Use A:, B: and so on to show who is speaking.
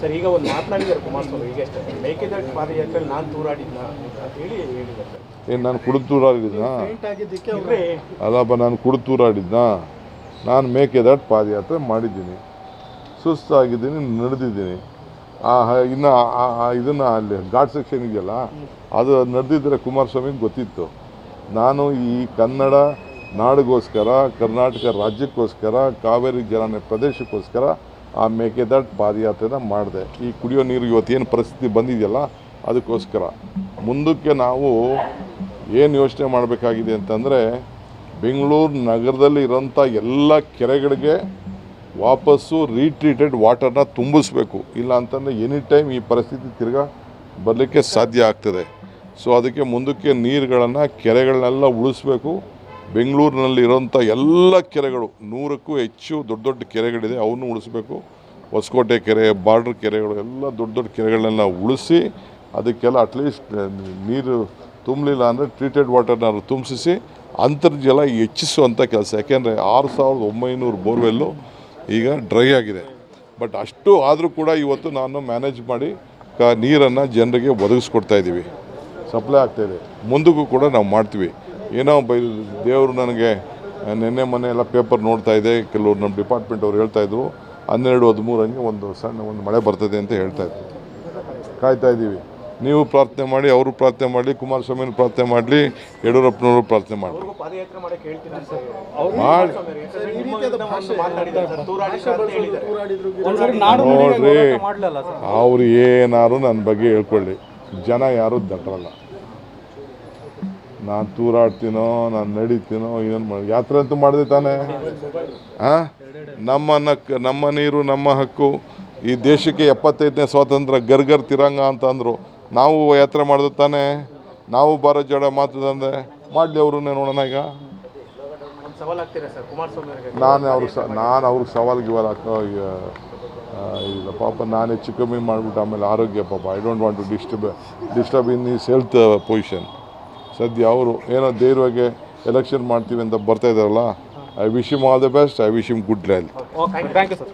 A: Sir ಈಗ ಒಂದು ಮಾತನಾಡಿದ್ದಾರೆ ಕುಮಾರಸ್ವಾಮಿ ಈಗ ಅಷ್ಟೇ. ಮೇಕೆದಾಟು ಪಾದಯಾತ್ರೆಯಲ್ಲಿ ನಾನು ತೂರಾಡಿದ್ನ ಅಂತ ಹೇಳಿ ಹೇಳಿದ್ದಾರೆ
B: ಏನು ನಾನು ಕುಡಿದು ತೂರಾಡಿದ್ನಾ?
A: ಅದಪ್ಪ
B: ಅಲ್ಲಪ್ಪ ನಾನು ಕುಡಿದು ತೂರಾಡಿದ್ನಾ? ನಾನು ಮೇಕೆದಾಟು ಪಾದಯಾತ್ರೆ ಮಾಡಿದ್ದೀನಿ. ಸುಸ್ತಾಗಿದ್ದೀನಿ ನಡೆದಿದ್ದೀನಿ. ಆ ಇನ್ನು ಇದನ್ನು ಅಲ್ಲಿ ಘಾಟ್ ಸೆಕ್ಷನ್ ಇದೆಯಲ್ಲ ಅದು ನಡೆದಿದ್ದರೆ ಕುಮಾರಸ್ವಾಮಿಗೆ ಗೊತ್ತಿತ್ತು. ನಾನು ಈ ಕನ್ನಡ ನಾಡಿಗೋಸ್ಕರ ಕರ್ನಾಟಕ ರಾಜ್ಯಕ್ಕೋಸ್ಕರ ಕಾವೇರಿ ಜಲಾನಯ ಪ್ರದೇಶಕ್ಕೋಸ್ಕರ ಆ ಮೇಕೆದಾಟ್ ಪಾದಯಾತ್ರೆನ ಮಾಡಿದೆ. ಈ ಕುಡಿಯೋ ನೀರು ಇವತ್ತೇನು ಪರಿಸ್ಥಿತಿ ಬಂದಿದೆಯಲ್ಲ, ಅದಕ್ಕೋಸ್ಕರ. ಮುಂದಕ್ಕೆ ನಾವು ಏನು ಯೋಚನೆ ಮಾಡಬೇಕಾಗಿದೆ ಅಂತಂದರೆ, ಬೆಂಗಳೂರು ನಗರದಲ್ಲಿ ಇರೋಂಥ ಎಲ್ಲ ಕೆರೆಗಳಿಗೆ ವಾಪಸ್ಸು ರೀಟ್ರೀಟೆಡ್ ವಾಟರ್ನ ತುಂಬಿಸ್ಬೇಕು. ಇಲ್ಲ ಅಂತಂದರೆ ಎನಿ ಟೈಮ್ ಈ ಪರಿಸ್ಥಿತಿ ತಿರ್ಗಾ ಬರಲಿಕ್ಕೆ ಸಾಧ್ಯ ಆಗ್ತದೆ. ಸೊ, ಅದಕ್ಕೆ ಮುಂದಕ್ಕೆ ನೀರುಗಳನ್ನು ಕೆರೆಗಳನ್ನೆಲ್ಲ ಉಳಿಸ್ಬೇಕು. ಬೆಂಗಳೂರಿನಲ್ಲಿ ಇರೋಂಥ ಎಲ್ಲ ಕೆರೆಗಳು, ನೂರಕ್ಕೂ ಹೆಚ್ಚು ದೊಡ್ಡ ದೊಡ್ಡ ಕೆರೆಗಳಿದೆ, ಅವನ್ನು ಉಳಿಸ್ಬೇಕು. ಹೊಸಕೋಟೆ ಕೆರೆ, ಬಾರ್ಡ್ರ್ ಕೆರೆಗಳು, ಎಲ್ಲ ದೊಡ್ಡ ದೊಡ್ಡ ಕೆರೆಗಳನ್ನೆಲ್ಲ ಉಳಿಸಿ, ಅದಕ್ಕೆಲ್ಲ ಅಟ್ಲೀಸ್ಟ್ ನೀರು ತುಂಬಲಿಲ್ಲ ಅಂದರೆ ಟ್ರೀಟೆಡ್ ವಾಟರ್ನ ತುಂಬಿಸಿ ಅಂತರ್ಜಲ ಹೆಚ್ಚಿಸುವಂಥ ಕೆಲಸ. ಯಾಕೆಂದರೆ ಆರು ಸಾವಿರದ ಒಂಬೈನೂರು ಬೋರ್ವೆಲ್ಲು ಈಗ ಡ್ರೈ ಆಗಿದೆ. ಬಟ್ ಅಷ್ಟು ಆದರೂ ಕೂಡ ಇವತ್ತು ನಾನು ಮ್ಯಾನೇಜ್ ಮಾಡಿ ನೀರನ್ನು ಜನರಿಗೆ ಒದಗಿಸ್ಕೊಡ್ತಾ ಇದ್ದೀವಿ. ಸಪ್ಲೈ ಆಗ್ತಾಯಿದೆ ಮುಂದಕ್ಕೂ ಕೂಡ ನಾವು ಮಾಡ್ತೀವಿ. ಏನೋ ಬೈ ದೇವರು ನನಗೆ ನಿನ್ನೆ ಮೊನ್ನೆ ಎಲ್ಲ ಪೇಪರ್ ನೋಡ್ತಾ ಇದೆ. ಕೆಲವರು ನಮ್ಮ ಡಿಪಾರ್ಟ್ಮೆಂಟ್ ಅವ್ರು ಹೇಳ್ತಾ ಇದ್ರು. ಹನ್ನೆರಡು ಹದಿಮೂರು ಹಂಗೆ ಒಂದು ಸಣ್ಣ ಒಂದು ಮಳೆ ಬರ್ತದೆ ಅಂತ ಹೇಳ್ತಾ ಇದ್ರು. ಕಾಯ್ತಾ ಇದ್ದೀವಿ. ನೀವು ಪ್ರಾರ್ಥನೆ ಮಾಡಿ ಅವರು ಪ್ರಾರ್ಥನೆ ಮಾಡಲಿ ಕುಮಾರಸ್ವಾಮಿನ ಪ್ರಾರ್ಥನೆ ಮಾಡಲಿ ಯಡಿಯೂರಪ್ಪನವರು ಪ್ರಾರ್ಥನೆ ಮಾಡಲಿ. ನೋಡ್ರಿ
C: ಹೋರಾಟ ಮಾಡ್ಲಲ್ಲ ಸರ್?
B: ಅವ್ರು ಏನಾರು ನನ್ನ ಬಗ್ಗೆ ಹೇಳ್ಕೊಳ್ಳಿ. ಜನ ಯಾರು ದಟ್ಟರಲ್ಲ. ನಾನು ತೂರಾಡ್ತೀನೋ ನಾನು ನಡೀತೀನೋ, ಏನು ಮಾಡಿ, ಯಾತ್ರೆ ಅಂತೂ ಮಾಡಿದೆ ತಾನೆ. ಹಾಂ ನಮ್ಮ ನಕ್ ನಮ್ಮ ನೀರು, ನಮ್ಮ ಹಕ್ಕು, ಈ ದೇಶಕ್ಕೆ ಎಪ್ಪತ್ತೈದನೇ ಸ್ವಾತಂತ್ರ್ಯ, ಗರ್ಗರ್ ತಿರಂಗ ಅಂತ ಅಂದರು. ನಾವು ಯಾತ್ರೆ ಮಾಡಿದ ತಾನೆ. ನಾವು ಬಾರ ಜೋಡ ಮಾತದಂದೆ ಮಾಡಲಿ ಅವರು ನೋಡೋಣ ಈಗ. ನಾನು ಅವ್ರಿಗೆ ಸ, ನಾನು ಅವ್ರಿಗೆ ಸವಾಲು ಗಿವಾಲ್ ಹಾಕೋ ಇಲ್ಲ, ಪಾಪ ನಾನೇ ಹೆಚ್ಚು ಕಮ್ಮಿ ಮಾಡಿಬಿಟ್ಟು ಆಮೇಲೆ ಆರೋಗ್ಯ ಪಾಪ. I don't want to disturb disturb in his health position ಸದ್ಯ ಅವರು ಏನೋ ಧೈರ್ಯವಾಗಿ ಎಲೆಕ್ಷನ್ ಮಾಡ್ತೀವಿ ಅಂತ ಬರ್ತಾ ಇದ್ದಾರಲ್ಲ I wish him all the best I wish him good health
A: thank you sir